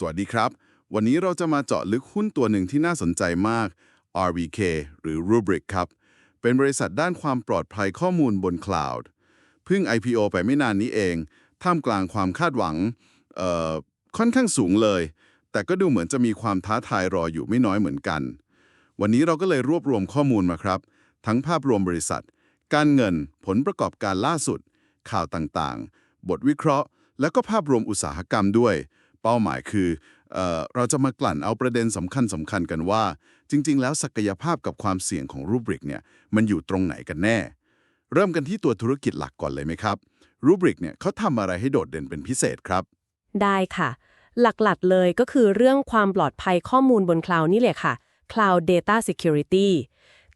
สวัสดีครับ วันนี้เราจะมาเจาะลึกหุ้นตัวหนึ่งที่น่าสนใจมาก RBK หรือ Rubrik ครับ เป็นบริษัทด้านความปลอดภัยข้อมูลบนคลาวด์เพิ่ง IPO ไปไม่นานนี้เอง ท่ามกลางความคาดหวังค่อนข้างสูงเลย แต่ก็ดูเหมือนจะมีความท้าทายรออยู่ไม่น้อยเหมือนกัน วันนี้เราก็เลยรวบรวมข้อมูลมาครับ ทั้งภาพรวมบริษัท การเงิน ผลประกอบการล่าสุด ข่าวต่างๆ บทวิเคราะห์ และก็ภาพรวมอุตสาหกรรมด้วย เป้าหมายคือเอเราจะมากลั่นเอาประเด็นสำคัญสำคัญกันว่า จริง ๆ แล้วศักยภาพกับความเสี่ยงของรูบริกเนี่ยมันอยู่ตรงไหนกันแน่ เริ่มกันที่ตัวธุรกิจหลักก่อนเลยไหมครับรูบริกเนี่ยเขาทำอะไรให้โดดเด่นเป็นพิเศษครับ ได้ค่ะ หลักๆเลยก็คือเรื่องความปลอดภัยข้อมูลบนคลาวนี่แหละค่ะ Cloud Data Security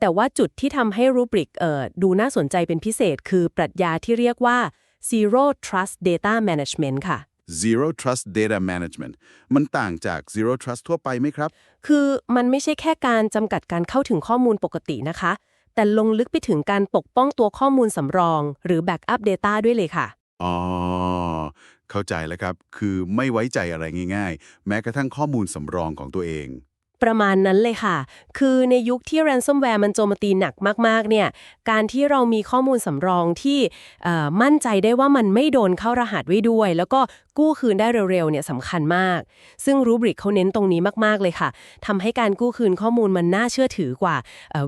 แต่ว่าจุดที่ทำให้รูบริกเอ่อดูน่าสนใจเป็นพิเศษ คือปรัชญาที่เรียกว่า Zero Trust Data Management ค่ะ Zero Trust Data Management มันต่างจาก Zero Trust ทั่วไปไหมครับ คือมันไม่ใช่แค่การจำกัดการเข้าถึงข้อมูลปกตินะคะ แต่ลงลึกไปถึงการปกป้องตัวข้อมูลสำรอง หรือ Backup Data ด้วยเลยค่ะ อ๋อ เข้าใจแล้วครับ คือไม่ไว้ใจอะไรง่าย ๆ แม้กระทั่งข้อมูลสำรองของตัวเอง ประมาณนั้นเลยค่ะ คือในยุคที่ ransomware มันโจมตีหนักมากๆ เนี่ย การที่เรามีข้อมูลสำรองที่มั่นใจได้ว่ามันไม่โดนเข้ารหัสไว้ด้วย แล้วก็กู้คืนได้เร็วๆ เนี่ยสำคัญมาก ซึ่งรูบริกเขาเน้นตรงนี้มากๆ เลยค่ะทำให้การกู้คืนข้อมูลมันน่าเชื่อถือกว่า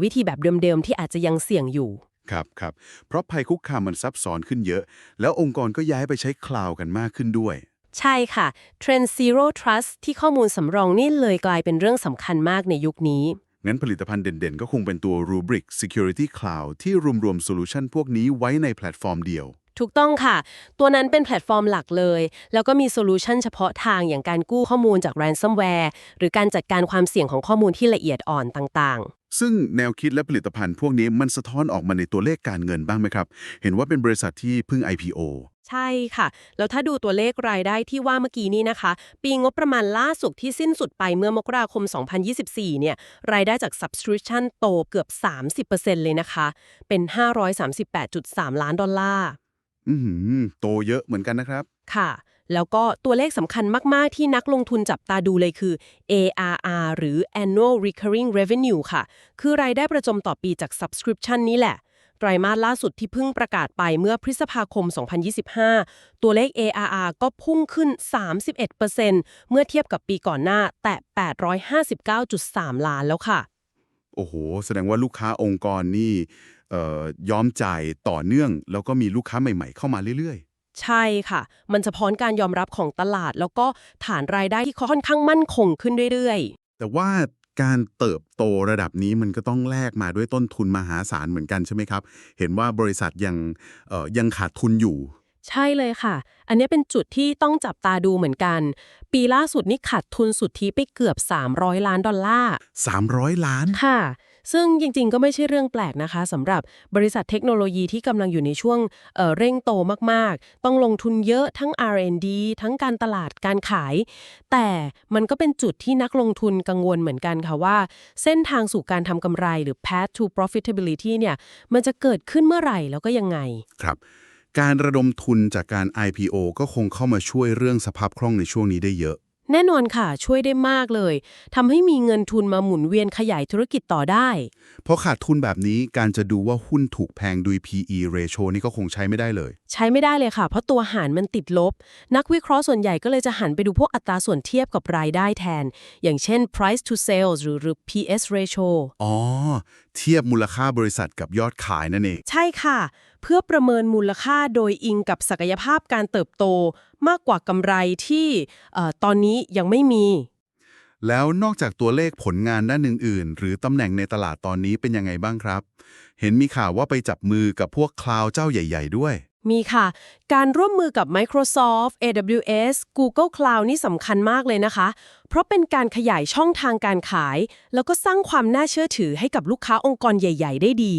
วิธีแบบเดิมๆ ที่อาจจะยังเสี่ยงอยู่ ครับครับ เพราะภัยคุกคามมันซับซ้อนขึ้นเยอะ แล้วองค์กรก็ย้ายไปใช้คลาวด์กันมากขึ้นด้วย ใช่ค่ะ Trend Zero Trust ที่ข้อมูลสำรองนี่เลยกลายเป็นเรื่องสำคัญมากในยุคนี้ งั้นผลิตภัณฑ์เด่นๆ ก็คงเป็นตัว Rubrik Security Cloud ที่รวมๆโซลูชันพวกนี้ไว้ในแพลตฟอร์มเดียว ถูกต้องค่ะ ตัวนั้นเป็นแพลตฟอร์มหลักเลย แล้วก็มีโซลูชันเฉพาะทางอย่างการกู้ข้อมูลจาก ransomware หรือการจัดการความเสี่ยงของข้อมูลที่ละเอียดอ่อนต่างซึ่งแนวคิดและผลิตภัณฑ์พวกนี้มันสะท้อนออกมาในตัวเลขการเงินบ้างไหมครับ เห็นว่าเป็นบริษัทที่เพิ่ง IPO ๆ ใช่ค่ะ แล้วถ้าดูตัวเลขรายได้ที่ว่าเมื่อกี้นี้นะคะ ปีงบประมาณล่าสุดที่สิ้นสุดไปเมื่อมกราคม 2024 เนี่ย รายได้จาก subscription โตเกือบ 30%เลยนะคะ เป็น 538.3 ล้านดอลลาร์ อือหือโตเยอะเหมือนกันนะครับ ค่ะ แล้วก็ตัวเลขสำคัญมาก ๆ ที่นักลงทุนจับตาดูเลยคือ ARR หรือ Annual Recurring Revenue ค่ะ คือรายได้ประจำต่อปีจาก Subscription นี้แหละ ไตรมาสล่าสุดที่เพิ่งประกาศไปเมื่อพฤษภาคม 2025 ตัวเลข ARR ก็พุ่งขึ้น 31%เมื่อเทียบกับปีก่อนหน้า แต่ 859.3 ล้านแล้วค่ะ โอ้โห แสดงว่าลูกค้าองค์กรนี่เอ่อยอมจ่ายต่อเนื่อง แล้วก็มีลูกค้าใหม่ๆ เข้ามาเรื่อยใช่ค่ะ มันสะท้อนการยอมรับของตลาด แล้วก็ฐานรายได้ที่ค่อนข้างมั่นคงขึ้นเรื่อยๆๆแต่ว่า การเติบโตระดับนี้มันก็ต้องแลกมาด้วยต้นทุนมหาศาลเหมือนกันใช่ไหมครับ เห็นว่าบริษัทยังเอ่อยังขาดทุนอยู่ ใช่เลยค่ะ อันนี้เป็นจุดที่ต้องจับตาดูเหมือนกัน ปีล่าสุดนี่ขาดทุนสุทธิไปเกือบ 300 ล้านดอลลาร์300 ล้านค่ะ ซึ่งจริง ๆ ก็ไม่ใช่เรื่องแปลกนะคะสำหรับบริษัทเทคโนโลยีที่กำลังอยู่ในช่วงเเร่งโตมากๆ ต้องลงทุนเยอะทั้ง R&D ทั้งการตลาดการขาย แต่มันก็เป็นจุดที่นักลงทุนกังวลเหมือนกันค่ะว่า เส้นทางสู่การทำกำไรหรือ path to profitability เนี่ยมันจะเกิดขึ้นเมื่อไหร่แล้วก็ยังไงครับการระดมทุนจากการ IPO ก็คงเข้ามาช่วยเรื่องสภาพคล่องในช่วงนี้ได้เยอะ แน่นอนค่ะ ช่วยได้มากเลยทำให้มีเงินทุนมาหมุนเวียนขยายธุรกิจต่อได้ เพราะขาดทุนแบบนี้การจะดูว่าหุ้นถูกแพงด้วย PE ratio นี่ก็คงใช้ไม่ได้เลย ใช้ไม่ได้เลยค่ะ เพราะตัวหารมันติดลบ นักวิเคราะห์ส่วนใหญ่ก็เลยจะหันไปดูพวกอัตราส่วนเทียบกับรายได้แทน อย่างเช่น price to sales หรือหรือ PS ratio อ๋อ เทียบมูลค่าบริษัทกับยอดขายนั่นเอง ใช่ค่ะ เพื่อประเมินมูลค่าโดยอิงกับศักยภาพการเติบโตมากกว่ากำไรที่ตอนนี้ยังไม่มี แล้วนอกจากตัวเลขผลงานด้านอื่น ๆ หรือตำแหน่งในตลาดตอนนี้เป็นยังไงบ้างครับ เห็นมีข่าวว่าไปจับมือกับพวกคลาวด์เจ้าใหญ่ ๆ ด้วย มีค่ะ การร่วมมือกับ Microsoft AWS Google Cloud นี่สำคัญมากเลยนะคะ เพราะเป็นการขยายช่องทางการขาย แล้วก็สร้างความน่าเชื่อถือให้กับลูกค้าองค์กรใหญ่ ๆ ได้ดี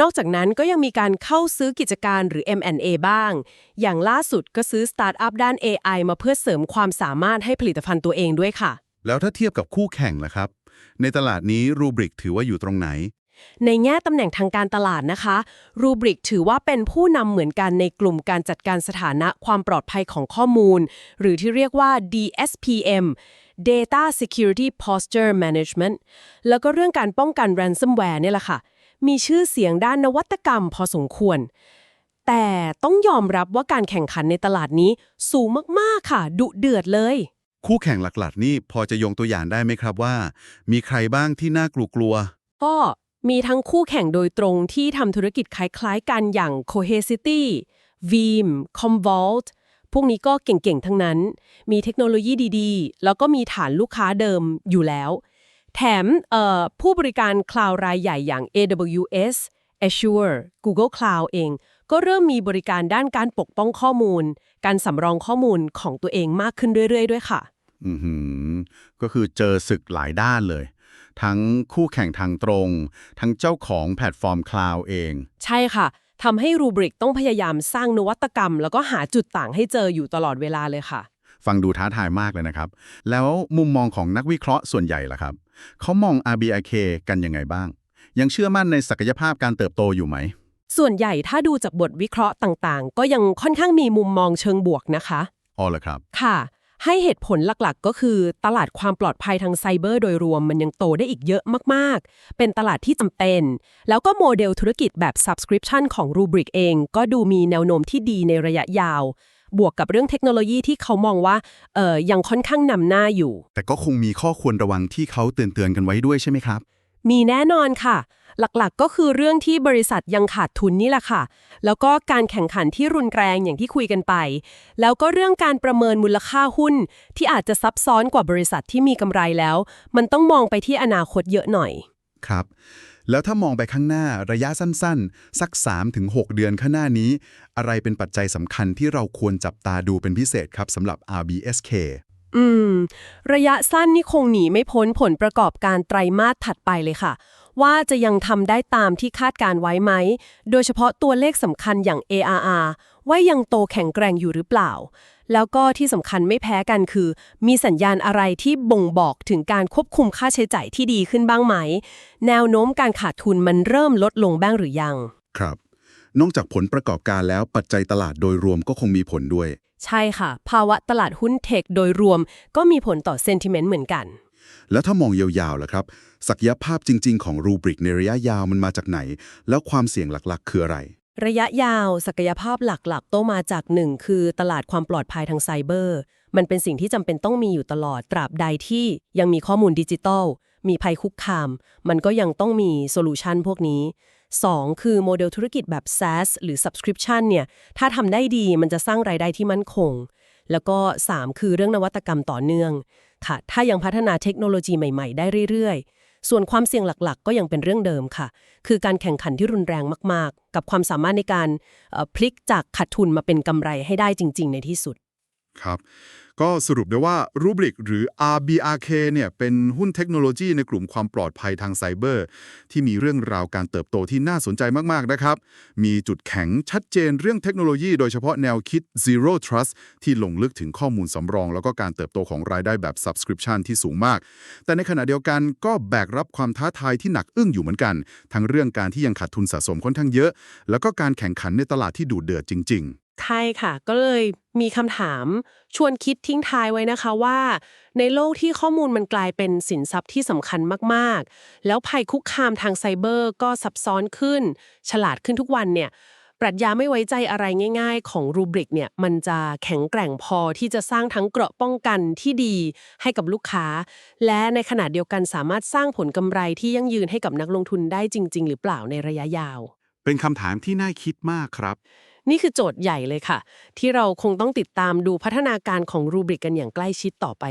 นอกจากนั้นก็ยังมีการเข้าซื้อกิจการหรือ M&A บ้าง อย่างล่าสุดก็ซื้อสตาร์ทอัพด้าน AI มาเพื่อเสริมความสามารถให้ผลิตภัณฑ์ตัวเองด้วยค่ะ แล้วถ้าเทียบกับคู่แข่งล่ะครับ ในตลาดนี้รูบริกถือว่าอยู่ตรงไหน ในแง่ตำแหน่งทางการตลาดนะคะ รูบริกถือว่าเป็นผู้นำเหมือนกันในกลุ่มการจัดการสถานะความปลอดภัยของข้อมูล หรือที่เรียกว่า DSPM Data Security Posture Management แล้วก็เรื่องการป้องกัน ransomware เนี่ยแหละค่ะ มีชื่อเสียงด้านนวัตกรรมพอสมควร แต่ต้องยอมรับว่าการแข่งขันในตลาดนี้สูงมากๆค่ะ ดุเดือดเลย คู่แข่งหลักๆ นี่พอจะยงตัวอย่างได้ไหมครับว่า มีใครบ้างที่น่ากลัวกลัวก็ มีทั้งคู่แข่งโดยตรงที่ทำธุรกิจคล้ายๆกันอย่าง Cohesity Veeam Commvault พวกนี้ก็เก่งๆ ทั้งนั้น มีเทคโนโลยีดีๆ แล้วก็มีฐานลูกค้าเดิมอยู่แล้ว แถมผู้บริการคลาวด์รายใหญ่อย่าง AWS Azure Google Cloud เอง ก็เริ่มมีบริการด้านการปกป้องข้อมูล การสำรองข้อมูลของตัวเองมากขึ้นเรื่อยๆ ด้วยค่ะ อือหือก็คือเจอศึกหลายด้านเลย ทั้งคู่แข่งทางตรง ทั้งเจ้าของแพลตฟอร์มคลาวด์เอง ใช่ค่ะทำให้รูบริกต้องพยายามสร้างนวัตกรรม แล้วก็หาจุดต่างให้เจออยู่ตลอดเวลาเลยค่ะ ฟังดูท้าทายมากเลยนะครับ แล้วมุมมองของนักวิเคราะห์ส่วนใหญ่ล่ะครับเขามอง RBIK กันยังไงบ้าง ยังเชื่อมั่นในศักยภาพการเติบโตอยู่ไหม ส่วนใหญ่ถ้าดูจากบทวิเคราะห์ต่างๆ ก็ยังค่อนข้างมีมุมมองเชิงบวกนะคะอ๋อเหรอครับ ค่ะ ให้เหตุผลหลักๆ ก็คือ ตลาดความปลอดภัยทางไซเบอร์โดยรวมมันยังโตได้อีกเยอะมากๆ เป็นตลาดที่จำเป็น แล้วก็โมเดลธุรกิจแบบ subscription ของ Rubrik เอง ก็ดูมีแนวโน้มที่ดีในระยะยาว บวกกับเรื่องเทคโนโลยีที่เขามองว่าเอ่อยังค่อนข้างนำหน้าอยู่ แต่ก็คงมีข้อควรระวังที่เขาเตือนเตือนๆกันไว้ด้วยใช่ไหมครับ มีแน่นอนค่ะ หลักๆ ก็คือเรื่องที่บริษัทยังขาดทุนนี่แหละค่ะ แล้วก็การแข่งขันที่รุนแรงอย่างที่คุยกันไป แล้วก็เรื่องการประเมินมูลค่าหุ้น ที่อาจจะซับซ้อนกว่าบริษัทที่มีกำไรแล้ว มันต้องมองไปที่อนาคตเยอะหน่อย ครับ แล้วถ้ามองไปข้างหน้าระยะสั้นๆ สัก 3-6 เดือนข้างหน้านี้ อะไรเป็นปัจจัยสำคัญที่เราควรจับตาดูเป็นพิเศษครับสำหรับ RBSK อืม ระยะสั้นนี่คงหนีไม่พ้นผลประกอบการไตรมาสถัดไปเลยค่ะ ว่าจะยังทำได้ตามที่คาดการไว้ไหม โดยเฉพาะตัวเลขสำคัญอย่าง ARR ว่ายังโตแข็งแกร่งอยู่หรือเปล่า แล้วก็ที่สำคัญไม่แพ้กันคือ มีสัญญาณอะไรที่บ่งบอกถึงการควบคุมค่าใช้จ่ายที่ดีขึ้นบ้างไหม แนวโน้มการขาดทุนมันเริ่มลดลงบ้างหรือยัง ครับ นอกจากผลประกอบการแล้วปัจจัยตลาดโดยรวมก็คงมีผลด้วย ใช่ค่ะ ภาวะตลาดหุ้นเทคโดยรวมก็มีผลต่อเซนติเมนต์เหมือนกัน แล้วถ้ามองยาวๆล่ะครับ ศักยภาพจริง ๆ ของรูบริกในระยะยาวมันมาจากไหน แล้วความเสี่ยงหลักๆ คืออะไร ระยะยาว ศักยภาพหลักๆ โตมาจากหนึ่งคือตลาดความปลอดภัยทางไซเบอร์ มันเป็นสิ่งที่จำเป็นต้องมีอยู่ตลอดตราบใดที่ยังมีข้อมูลดิจิทัลมีภัยคุกคาม มันก็ยังต้องมีโซลูชันพวกนี้ 2. คือโมเดลธุรกิจแบบ SaaS หรือ Subscription เนี่ย ถ้าทำได้ดีมันจะสร้างรายได้ที่มั่นคง แล้วก็ 3 คือเรื่องนวัตกรรมต่อเนื่อง ค่ะ ถ้ายังพัฒนาเทคโนโลยีใหม่ ๆ ได้เรื่อย ๆ ส่วนความเสี่ยงหลักๆ ก็ยังเป็นเรื่องเดิมค่ะ คือการแข่งขันที่รุนแรงมาก ๆ กับความสามารถในการพลิกจากขาดทุนมาเป็นกำไรให้ได้จริง ๆ ในที่สุด ครับ ก็สรุปได้ว่ารูบริกหรือ RBRK เนี่ยเป็นหุ้นเทคโนโลยีในกลุ่มความปลอดภัยทางไซเบอร์ ที่มีเรื่องราวการเติบโตที่น่าสนใจมาก ๆ นะครับ มีจุดแข็งชัดเจนเรื่องเทคโนโลยีโดยเฉพาะแนวคิด Zero Trust ที่ลงลึกถึงข้อมูลสำรอง แล้วก็การเติบโตของรายได้แบบ Subscription ที่สูงมาก แต่ในขณะเดียวกันก็แบกรับความท้าทายที่หนักอึ้งอยู่เหมือนกัน ทั้งเรื่องการที่ยังขาดทุนสะสมค่อนข้างเยอะ แล้วก็การแข่งขันในตลาดที่ดูเดือดจริง ๆ ใช่ค่ะ ก็เลยมีคำถามชวนคิดทิ้งท้ายไว้นะคะว่า ในโลกที่ข้อมูลมันกลายเป็นสินทรัพย์ที่สำคัญมากๆ แล้วภัยคุกคามทางไซเบอร์ก็ซับซ้อนขึ้น ฉลาดขึ้นทุกวันเนี่ยปรัชญาไม่ไว้ใจอะไรง่าย ๆ ของรูบริกเนี่ยมันจะแข็งแกร่งพอที่จะสร้างทั้งเกราะป้องกันที่ดีให้กับลูกค้า และในขณะเดียวกันสามารถสร้างผลกำไรที่ยั่งยืนให้กับนักลงทุนได้จริง ๆ หรือเปล่าในระยะยาว เป็นคำถามที่น่าคิดมากครับ นี่คือโจทย์ใหญ่เลยค่ะ ที่เราคงต้องติดตามดูพัฒนาการของรูบริกกันอย่างใกล้ชิดต่อไป